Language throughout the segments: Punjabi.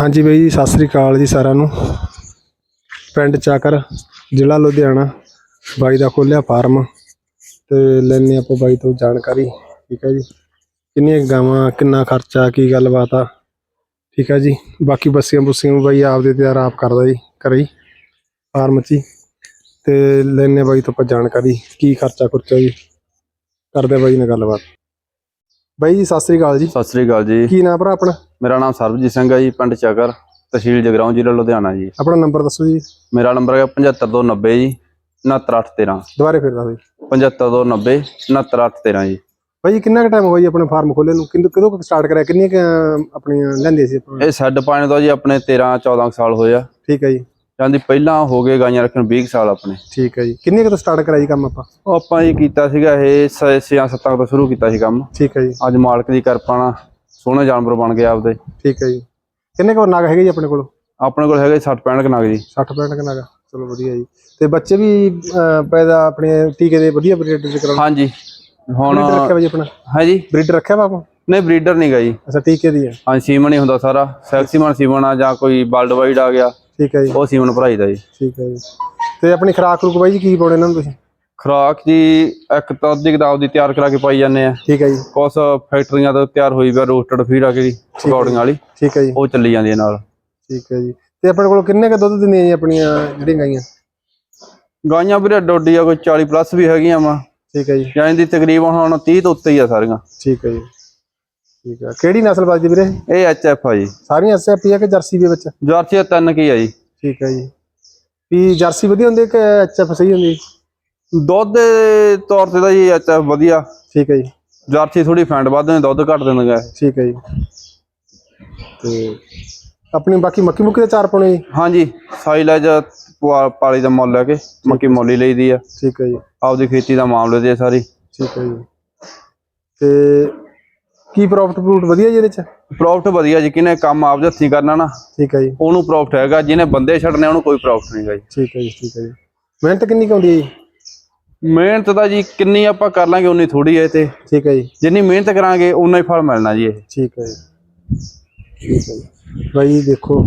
ਹਾਂਜੀ ਬਾਈ ਜੀ, ਸਤਿ ਸ੍ਰੀ ਅਕਾਲ ਜੀ ਸਾਰਿਆਂ ਨੂੰ। ਪਿੰਡ ਚਾਕਰ, ਜ਼ਿਲ੍ਹਾ ਲੁਧਿਆਣਾ, ਬਾਈ ਦਾ ਖੋਲਿਆ ਫਾਰਮ ਤੇ ਲੈਣੇ ਆਪਾਂ ਬਾਈ ਤੋਂ ਜਾਣਕਾਰੀ, ਠੀਕ ਹੈ ਜੀ। ਕਿੰਨੀਆਂ ਗਾਵਾਂ, ਕਿੰਨਾ ਖਰਚਾ, ਕੀ ਗੱਲਬਾਤ ਆ, ਠੀਕ ਹੈ ਜੀ। ਬਾਕੀ ਬੱਸੀਆਂ ਬੁੱਸੀਆਂ ਵੀ ਬਾਈ ਆਪਦੇ ਤਿਆਰ ਆਪ ਕਰਦਾ ਜੀ, ਘਰੇ ਹੀ, ਫਾਰਮ 'ਚ ਹੀ। ਤੇ ਲੈਣੇ ਬਾਈ ਤੋਂ ਆਪਾਂ ਜਾਣਕਾਰੀ, ਕੀ ਖਰਚਾ ਖੁਰਚਾ ਜੀ। ਕਰਦੇ ਬਾਈ ਨਾਲ ਗੱਲਬਾਤ। ਬਾਈ ਜੀ ਸਤਿ ਸ੍ਰੀ ਅਕਾਲ ਜੀ। ਸਤਿ ਸ੍ਰੀ ਅਕਾਲ ਜੀ। ਕੀ ਨਾਮ ਭਰਾ ਆਪਣਾ? ਮੇਰਾ ਨਾਮ ਸਰਬਜੀਤ ਸਿੰਘ ਹੈ ਜੀ ਪਿੰਡ ਚੱਕਰ ਤਹਿਸੀਲ ਜਗਰਾਉਂ ਜ਼ਿਲ੍ਹਾ ਲੁਧਿਆਣਾ ਜੀ। ਆਪਣਾ ਨੰਬਰ ਦੱਸੋ ਜੀ। ਮੇਰਾ ਨੰਬਰ ਹੈ 75290 ਜੀ 69813 ਦੁਬਾਰੇ ਫਿਰ ਦੱਸੋ ਜੀ 75290 69813 ਜੀ। ਭਾਈ ਕਿੰਨਾ ਕੁ ਟਾਈਮ ਹੋ ਗਿਆ ਜੀ ਆਪਣੇ ਫਾਰਮ ਖੋਲੇ ਨੂੰ? ਕਿੰਦੋਂ ਕਦੋਂ ਸਟਾਰਟ ਕਰਿਆ? ਕਿੰਨੀਆਂ ਕੁ, ਅਹ, ਆਪਣੀਆਂ ਲੈਂਦੇ ਸੀ ਇਹ ਸੈੱਡ ਪਾਣੇ ਤੋਂ ਜੀ ਆਪਣੇ 13 14 ਸਾਲ ਹੋਏ ਆ। ਠੀਕ ਹੈ ਜੀ। ਜਾਂਦੀ ਪਹਿਲਾਂ ਹੋ ਗਏ ਗਾਈਆਂ ਰੱਖਣ 20 ਕੁ ਸਾਲ ਆਪਣੇ। ਠੀਕ ਹੈ ਜੀ। ਕਿੰਨੇ ਕੁ ਤੋਂ ਸਟਾਰਟ ਕਰਿਆ ਜੀ ਕੰਮ ਆਪਾਂ? ਉਹ ਆਪਾਂ ਇਹ ਕੀਤਾ ਸੀਗਾ ਇਹ 6 7 ਤੋਂ ਸ਼ੁਰੂ ਕੀਤਾ ਸੀ ਕੰਮ। ਠੀਕ ਹੈ ਜੀ। ਅੱਜ ਮਾਲਕ ਦੀ ਕਿਰਪਾ ਨਾਲ ਸੋਹਣੇ ਜਾਨਵਰ ਬਣ ਗਏ ਆਪਦੇ। ਠੀਕ ਹੈ ਜੀ। ਕਿੰਨੇ ਕੁ ਨਾਗ ਹੈਗੇ ਜੀ ਆਪਣੇ ਕੋਲ? ਆਪਣੇ ਕੋਲ ਹੈਗੇ 60 65 ਕਨਾਗ ਜੀ। 60 65 ਕੁ ਨਾਗ। ਚਲੋ ਵਧੀਆ ਜੀ। ਤੇ ਬੱਚੇ ਵੀ ਪੈਦਾ ਆਪਣੇ ਟੀਕੇ ਦੇ ਵਧੀਆ ਬਰੀਡ ਚ ਕਰਾਉਣਾ। ਹਾਂਜੀ। ਹੁਣ ਬਰੀਡ ਰੱਖਿਆ ਜੀ ਆਪਣਾ? ਹੈ ਜੀ। ਬਰੀਡ ਰੱਖਿਆ ਆਪਾਂ? ਨਹੀਂ ਬਰੀਡਰ ਨਹੀਂ ਗਾ ਜੀ। ਅੱਛਾ ਟੀਕੇ ਦੀ ਹੈ ਹਾਂ ਸੀਮਨ ਹੀ ਹੁੰਦਾ ਸਾਰਾ। ਸੈਕਸੀਮਨ ਸੀਮਨ ਆ ਜਾਂ ਕੋਈ ਵਰਲਡ ਵਾਈਡ ਆ ਗਿਆ। ਠੀਕ ਹੈ ਜੀ। ਉਹ ਸੀਮਨ ਭਰਾਈ ਦਾ ਜੀ। ਠੀਕ ਹੈ ਜੀ। ਤੇ ਆਪਣੀ ਖਰਾਕ ਰੂਕ ਬਾਈ ਜੀ ਕੀ ਪਾਉਣੇ ਇਹਨਾਂ ਨੂੰ ਤੁਸੀਂ? ਖੁਰਾਕ ਜੀ ਇੱਕ ਤਾਂ ਅੱਧੀ ਕਿਤਾਬ ਦੀ ਤਿਆਰ ਕਰਾ ਕੇ ਪਾਈ ਜਾਂਦੇ ਆ। ਠੀਕ ਹੈ ਜੀ। ਕੁਛ ਫੈਕਟਰੀਆਂ ਤੋਂ ਤਿਆਰ ਹੋਈ ਵੀ ਰੋਸਟਡ ਫੀਡ ਆ ਗਈ ਪਕੌੜੀਆਂ ਵਾਲੀ। ਠੀਕ ਹੈ ਜੀ। ਉਹ ਚੱਲੀ ਜਾਂਦੀ ਹੈ ਨਾਲ। ਠੀਕ ਹੈ ਜੀ। ਤੇ ਆਪਣੇ ਕੋਲ ਕਿੰਨੇ ਕੁ ਦੁੱਧ ਦਿੰਦੀਆਂ ਜੀ ਆਪਣੀਆਂ ਜਿਹੜੀਆਂ ਗਾਈਆਂ? ਗਾਈਆਂ ਵੀਰੇ ਡੋਡੀ ਆ ਕੋਈ 40 ਪਲੱਸ ਵੀ ਹੈਗੀਆਂ ਵਾ। ਠੀਕ ਹੈ ਜੀ। ਜਾਂ ਦੀ ਤਕਰੀਬਨ ਹੁਣ 30 ਤੋਂ ਉੱਤੇ ਹੀ ਆ ਸਾਰੀਆਂ। ਠੀਕ ਹੈ ਜੀ। ਠੀਕ ਹੈ ਕਿਹੜੀ ਨਸਲ ਵੱਜਦੀ ਵੀਰੇ? ਇਹ ਐਚਐਫ ਆ ਜੀ। ਸਾਰੀਆਂ ਐਸਐਫ ਆ ਕਿ ਜਰਸੀ ਦੇ ਵਿੱਚ? ਜਰਸੀ ਤਿੰਨ ਕੀ ਆ ਜੀ। ਠੀਕ ਹੈ ਜੀ। ਵੀ ਜਰਸੀ ਵਧੀਆ ਹੁੰਦੀ ਕਿ ਐਚਐਫ ਸਹੀ ਹੁੰਦੀ? ਦੁੱਧ ਦੇ ਤੌਰ ਤੇ ਤਾਂ ਜੀ ਐਚਐਫ ਵਧੀਆ। ਠੀਕ ਹੈ ਜੀ। ਜਰਸੀ ਥੋੜੀ ਫੈਂਟ ਵੱਧ ਨੇ ਦੁੱਧ ਘੱਟ ਇਹ। ਠੀਕ ਹੈ ਜੀ। ਤੇ ਆਪਣੀ ਬਾਕੀ ਮੱਕੀ ਮੁੱਕੀ ਦਾ ਚਾਰ ਪਾਉਣੇ ਜੀ? ਹਾਂਜੀ ਸਾਈਲਜ ਪਾਲੀ ਦਾ ਮੁੱਲ ਲੈ ਕੇ ਮੱਕੀ ਮੋਲੀ ਲਈਦੀ ਆ। ਠੀਕ ਹੈ ਜੀ। ਆਪਦੀ ਖੇਤੀ ਦਾ ਮਾਮਲੇ ਤੇ ਆ ਸਾਰੀ। ਠੀਕ ਹੈ ਜੀ। ਤੇ ਕੀ ਪ੍ਰੋਫਿਟ ਪ੍ਰੂਫਟ ਵਧੀਆ ਜੀ ਇਹਦੇ ਚ? ਪ੍ਰੋਫਿਟ ਵਧੀਆ ਜੀ ਕਿਨੇ ਕੰਮ ਆਪਦੇ ਹੱਥੀਂ ਕਰਨਾ ਨਾ। ਠੀਕ ਹੈ ਜੀ। ਉਹਨੂੰ ਪ੍ਰੋਫਿਟ ਹੈਗਾ ਜਿਹਨੇ ਬੰਦੇ ਛੱਡਨੇ ਉਹਨੂੰ ਕੋਈ ਪ੍ਰੋਫਿਟ ਨਹੀਂਗਾ ਜੀ। ਠੀਕ ਹੈ ਜੀ ਠੀਕ ਹੈ ਜੀ। ਮਿਹਨਤ ਕਿੰਨੀ ਕੁ ਆਉਂਦੀ ਹੈ ਜੀ? ਮਿਹਨਤ ਤਾਂ ਜੀ ਕਿੰਨੀ ਆਪਾਂ ਕਰ ਲਾਂਗੇ ਉਨੀ ਥੋੜੀ ਹੈ ਤੇ। ਠੀਕ ਹੈ ਜੀ। ਜਿੰਨੀ ਮਿਹਨਤ ਕਰਾਂਗੇ ਉਨਾ ਹੀ ਫਲ ਮਿਲਣਾ ਜੀ ਇਹ। ਠੀਕ ਹੈ ਜੀ। ਠੀਕ ਹੈ ਜੀ ਬਾਈ ਦੇਖੋ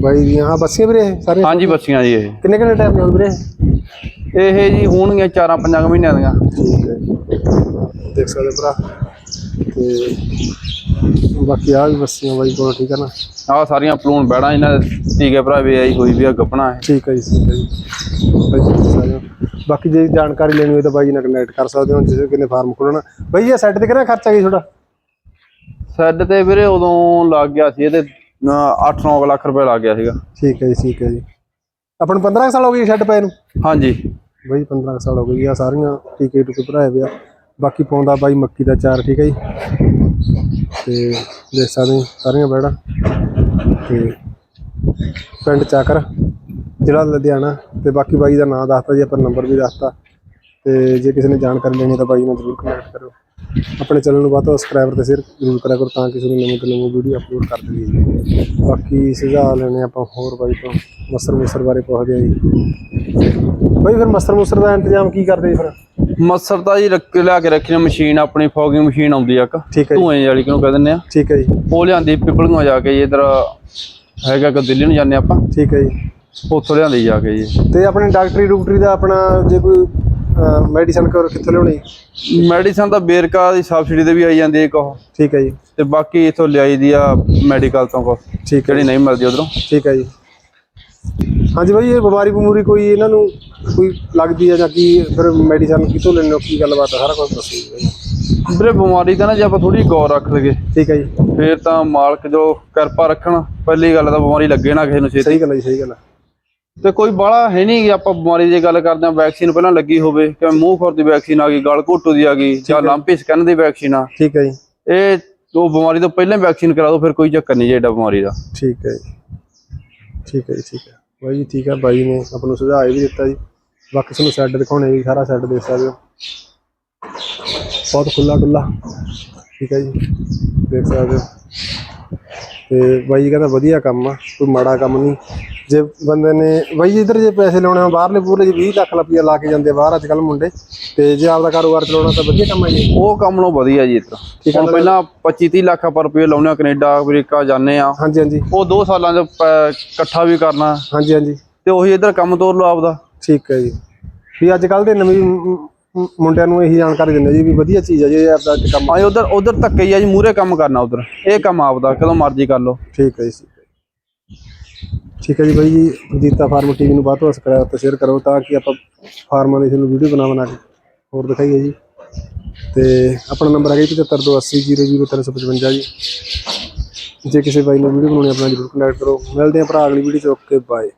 ਬਾਈ ਦੀਆਂ ਬੱਸੀਆਂ ਵੀਰੇ ਸਾਰੇ? ਹਾਂਜੀ ਬੱਚੀਆਂ ਜੀ ਇਹ। ਕਿੰਨੇ ਕਿੰਨੇ ਟਾਈਮ ਨਾਲ ਵੀਰੇ? ਇਹ ਜੀ ਹੋਣਗੀਆਂ 4-5 ਮਹੀਨਿਆਂ ਦੀਆਂ। ਠੀਕ ਹੈ ਜੀ। ਦੇਖ ਸਕਦੇ ਭਰਾ। ਤੇ ਬਾਕੀ ਆ ਵੀ ਬੱਸੀਆਂ ਬਾਈ ਕੋਲ ਠੀਕ ਹੈ ਨਾ? ਆਹ ਸਾਰੀਆਂ ਪਲੂਣ ਬੈੜਾਂ ਇਹਨਾਂ ਦੇ ਟੀਕੇ ਭਰਾ ਵੀ ਆਈ ਹੋਈ ਵੀ ਆ ਗੱਪਣਾ ਹੈ ਠੀਕ ਹੈ ਜੀ ਠੀਕ ਹੈ ਜੀ। ਬਾਈ ਜੀ। ਬਾਕੀ ਜੇ ਜਾਣਕਾਰੀ ਲੈਣੀ ਹੋਵੇ ਤਾਂ ਬਾਈ ਨਾਲ ਕਨੈਕਟ ਕਰ ਸਕਦੇ ਹੋ ਜਿਸੇ ਕਿਨੇ ਫਾਰਮ ਖੋਲਣਾ ਬਾਈ ਇਹ ਸੈੱਟ ਤੇ ਕਿੰਨਾ ਖਰਚਾ ਗਈ ਤੁਹਾਡਾ? ਸੈੱਡ ਤੇ ਵੀਰੇ ਉਦੋਂ ਲੱਗ ਗਿਆ ਸੀ ਇਹਦੇ 8-9 ਲੱਖ ਰੁਪਏ ਲੱਗ ਗਿਆ ਸੀਗਾ। ਠੀਕ ਹੈ ਜੀ ਠੀਕ ਹੈ ਜੀ। ਆਪਾਂ ਨੂੰ 15 ਕੁ ਸਾਲ ਹੋ ਗਏ ਸੈੱਟ ਪਏ ਨੂੰ? ਹਾਂਜੀ। ਬਾਈ 15 ਕੁ ਸਾਲ ਹੋ ਗਏ ਆ ਸਾਰੀਆਂ ਟੀਕੇ ਟੁਕੇ ਭਰਾਏ ਪਿਆ ਬਾਕੀ ਪਾਉਂਦਾ ਬਾਈ ਮੱਕੀ ਦਾ ਚਾਰ, ਠੀਕ ਹੈ ਜੀ। ਤੇ ਦੇਖ ਸਕਦੇ ਹੋ ਸਾਰੀਆਂ ਬੈੜਾਂ। ਤੇ ਪਿੰਡ ਚਾਕਰ, ਜ਼ਿਲ੍ਹਾ ਲੁਧਿਆਣਾ। ਤੇ ਬਾਕੀ ਬਾਈ ਦਾ ਨਾਮ ਦੱਸਤਾ ਜੀ, ਆਪਾਂ ਨੰਬਰ ਵੀ ਦੱਸਤਾ। ਤੇ ਜੇ ਕਿਸੇ ਨੇ ਜਾਣਕਾਰੀ ਲੈਣੀ ਤਾਂ ਬਾਈ ਨਾਲ ਜ਼ਰੂਰ ਕੰਟੈਕਟ ਕਰੋ ਆਪਣੇ ਚੈਨਲ ਨੂੰ ਵੱਧ ਤੋਂ ਸਬਸਕ੍ਰਾਈਬਰ ਤੇ ਸ਼ੇਅਰ ਜ਼ਰੂਰ ਕਰਿਆ ਕਰੋ ਤਾਂ ਕਿਸੇ ਨੂੰ ਨਵੀਂ ਤੋਂ ਨਵੀਂ ਵੀਡੀਓ ਅਪਲੋਡ ਕਰ ਦਈਏ ਬਾਕੀ ਸੁਝਾਅ ਲੈਣੇ ਆਪਾਂ ਹੋਰ ਬਾਈ ਤੋਂ ਮਸਰ ਮੁਸਰ ਬਾਰੇ ਪੁੱਛਦੇ ਆ ਜੀ। ਬਾਈ ਫਿਰ ਮਸਰ ਮੁਸਰ ਦਾ ਇੰਤਜ਼ਾਮ ਕੀ ਕਰਦੇ ਜੀ ਫਿਰ? ਮੱਸਰ ਤਾਂ ਜੀ ਰੱਖ ਲਿਆ ਕੇ ਰੱਖੀ ਨੇ ਮਸ਼ੀਨ ਆਪਣੀ ਫੋਗਿੰਗ ਮਸ਼ੀਨ ਆਉਂਦੀ ਆ ਇੱਕ। ਠੀਕ ਹੈ ਜੀ। ਧੂਏ ਵਾਲੀ ਕਿਉਂ ਕਹਿ ਦਿੰਦੇ ਆ? ਠੀਕ ਹੈ ਜੀ। ਉਹ ਲਿਆਂਦੀ ਪਿਪਲੀਆਂ ਜਾ ਕੇ ਜੀ ਇਧਰ ਹੈਗਾ ਕਿ ਦਿੱਲੀ ਨੂੰ ਜਾਂਦੇ ਆਪਾਂ। ਠੀਕ ਹੈ ਜੀ। ਉੱਥੋਂ ਲਿਆਂਦੀ ਜਾ ਕੇ ਜੀ। ਤੇ ਆਪਣੇ ਡਾਕਟਰੀ ਡੂਕਟਰੀ ਦਾ ਆਪਣਾ ਜੇ ਕੋਈ ਮੈਡੀਸਨ ਕਰ ਕਿੱਥੋਂ ਲਿਆਉਣੀ? ਮੈਡੀਸਨ ਤਾਂ ਬੇਰਕਾ ਦੀ ਸਬਸਿਡੀ ਤੇ ਵੀ ਆਈ ਜਾਂਦੀ ਹੈ ਇੱਕ ਉਹ। ਠੀਕ ਹੈ ਜੀ। ਤੇ ਬਾਕੀ ਇਥੋਂ ਲਿਆਈ ਦੀ ਆ ਮੈਡੀਕਲ ਤੋਂ ਕੋ। ਠੀਕ ਹੈ ਜਿਹੜੀ ਨਹੀਂ ਮਿਲਦੀ ਉਧਰੋਂ। ਠੀਕ ਹੈ ਜੀ। ਹਾਂਜੀ ਬਾਈ ਇਹ ਬਿਮਾਰੀ ਬਮੂਰੀ ਕੋਈ ਇਹਨਾਂ ਨੂੰ ਕੋਈ ਲੱਗਦੀ ਹੈ ਜਾਂ ਕੀ ਫਿਰ ਮੈਡੀਸਨ ਕਿੱਥੋਂ ਲੈਣੇ ਕੀ ਗੱਲਬਾਤ ਹੈ ਸਾਰਾ ਕੁਝ ਦੱਸੋ ਜੀ। ਵੀਰੇ ਬਿਮਾਰੀ ਤਾਂ ਨਾ ਜੇ ਆਪਾਂ ਥੋੜੀ ਗੌਰ ਰੱਖ ਲਈਏ ਠੀਕ ਹੈ ਜੀ। ਫੇਰ ਤਾਂ ਮਾਲਕ ਜੋ ਕਿਰਪਾ ਰੱਖਣ ਪਹਿਲੀ ਗੱਲ ਤਾਂ ਬਿਮਾਰੀ ਲੱਗੇ ਨਾ ਕਿਸੇ ਨੂੰ ਛੇਤੀ। ਸਹੀ ਗੱਲ ਹੈ ਜੀ ਸਹੀ ਗੱਲ ਹੈ ਤੇ ਕੋਈ ਬਾਲਾ ਹੈ ਨਹੀਂ ਕਿ ਆਪਾਂ ਬਿਮਾਰੀ ਦੀ ਗੱਲ ਕਰਦੇ ਆ ਵੈਕਸੀਨ ਪਹਿਲਾਂ ਲੱਗੀ ਹੋਵੇ ਕਿ ਮੂੰਹ ਖੁਰ ਦੀ ਵੈਕਸੀਨ ਆ ਗਈ ਗਲ ਘੋਟੂ ਦੀ ਆ ਗਈ ਜਾਂ ਲੰਪੀ ਸਕਨ ਦੀ ਵੈਕਸੀਨ ਆ। ਠੀਕ ਹੈ ਜੀ। ਇਹ ਉਹ ਬਿਮਾਰੀ ਤੋਂ ਪਹਿਲਾਂ ਵੈਕਸੀਨ ਕਰਾ ਦਿਓ ਫਿਰ ਕੋਈ ਚੱਕਰ ਨਹੀਂ ਜਿਹੜਾ ਬਿਮਾਰੀ ਦਾ। ਠੀਕ ਹੈ ਜੀ। ਠੀਕ ਹੈ ਜੀ ਠੀਕ ਹੈ ਬਾਈ ਜੀ, ਠੀਕ ਹੈ ਬਾਈ ਨੇ ਆਪਾਂ ਨੂੰ ਸੁਝਾਅ ਇਹ ਵੀ ਦਿੱਤਾ ਜੀ। ਬਾਕੀ ਤੁਹਾਨੂੰ ਸੈੱਟ ਦਿਖਾਉਣੇ ਜੀ, ਸਾਰਾ ਸੈੱਟ ਦੇਖ ਸਕਦੇ ਹੋ। ਬਹੁਤ ਖੁੱਲਾ ਡੁੱਲਾ ਠੀਕ ਹੈ ਜੀ, ਦੇਖ ਸਕਦੇ ਹੋ। ਤੇ ਬਾਈ ਜੀ ਕਹਿੰਦਾ ਵਧੀਆ ਕੰਮ ਆ, ਕੋਈ ਮਾੜਾ ਕੰਮ ਨਹੀਂ। ਜੇ ਬੰਦੇ ਨੇ ਬਾਈ ਇੱਧਰ ਜੇ ਪੈਸੇ ਲਾਉਣੇ ਆ ਬਾਹਰਲੇ ਪੂਰੇ ਜੀ 20 ਲੱਖ ਰੁਪਈਆ ਲਾ ਕੇ ਜਾਂਦੇ ਬਾਹਰ ਅੱਜ ਕੱਲ ਮੁੰਡੇ ਤੇ ਜੇ ਆਪਦਾ ਕਾਰੋਬਾਰ ਚਲਾਉਣਾ ਤਾਂ ਵਧੀਆ ਕੰਮ ਹੈ ਜੀ। ਉਹ ਕੰਮ ਨੂੰ ਵਧੀਆ ਜੀ ਇੱਧਰ। ਹੁਣ ਪਹਿਲਾਂ 25 30 ਲੱਖ ਆਪਾਂ ਰੁਪਏ ਲਾਉਣੇ ਆ ਕੈਨੇਡਾ ਅਮਰੀਕਾ ਜਾਂਦੇ ਆ। ਹਾਂਜੀ ਹਾਂਜੀ। ਉਹ 2 ਸਾਲਾਂ ਚ ਇਕੱਠਾ ਵੀ ਕਰਨਾ। ਹਾਂਜੀ ਹਾਂਜੀ। ਤੇ ਉਹੀ ਇੱਧਰ ਕੰਮ ਤੋਰ ਲਓ ਆਪਦਾ। ਠੀਕ ਹੈ ਜੀ। ਵੀ ਅੱਜ ਕੱਲ ਦੇ ਨਵੇਂ ਮੁੰਡਿਆਂ ਨੂੰ ਇਹੀ ਜਾਣਕਾਰੀ ਦਿੰਦੇ ਜੀ ਵੀ ਵਧੀਆ ਚੀਜ਼ ਹੈ ਜੀ ਆਪਦਾ ਕੰਮ। ਆਏ ਉਧਰ ਉਧਰ ਧੱਕੇ ਹੀ ਆ ਜੀ ਮੂਰੇ ਕੰਮ ਕਰਨਾ ਉਧਰ। ਇਹ ਕੰਮ ਆਪਦਾ ਕਦੋਂ ਮਰਜ਼ੀ ਕਰ ਲਓ। ਠੀਕ ਹੈ ਜੀ। ਠੀਕ ਹੈ ਜੀ ਬਾਈ ਜੀ ਜੀਤਾ ਫਾਰਮ ਟੀਵੀ ਨੂੰ ਵੱਧ ਤੋਂ ਵੱਧ ਸਬਸਕ੍ਰਾਈਬ ਤੇ ਸ਼ੇਅਰ ਕਰੋ ਤਾਂ ਕਿ ਆਪਾਂ ਫਾਰਮਾਂ ਦੀ ਤੁਹਾਨੂੰ ਵੀਡੀਓ ਬਣਾ ਬਣਾ ਕੇ ਹੋਰ ਦਿਖਾਈਏ ਜੀ। ਤੇ ਆਪਣਾ ਨੰਬਰ ਹੈਗਾ ਜੀ 7528000355 ਜੀ। ਜੇ ਕਿਸੇ ਬਾਈ ਨੂੰ ਵੀਡੀਓ ਬਣਾਉਣੀ ਆਪਣਾ ਜਰੂਰ ਕੰਟੈਕਟ ਕਰੋ। ਮਿਲਦੇ ਹਾਂ ਭਰਾ ਅਗਲੀ ਵੀਡੀਓ ਚ, ਓਕੇ ਬਾਏ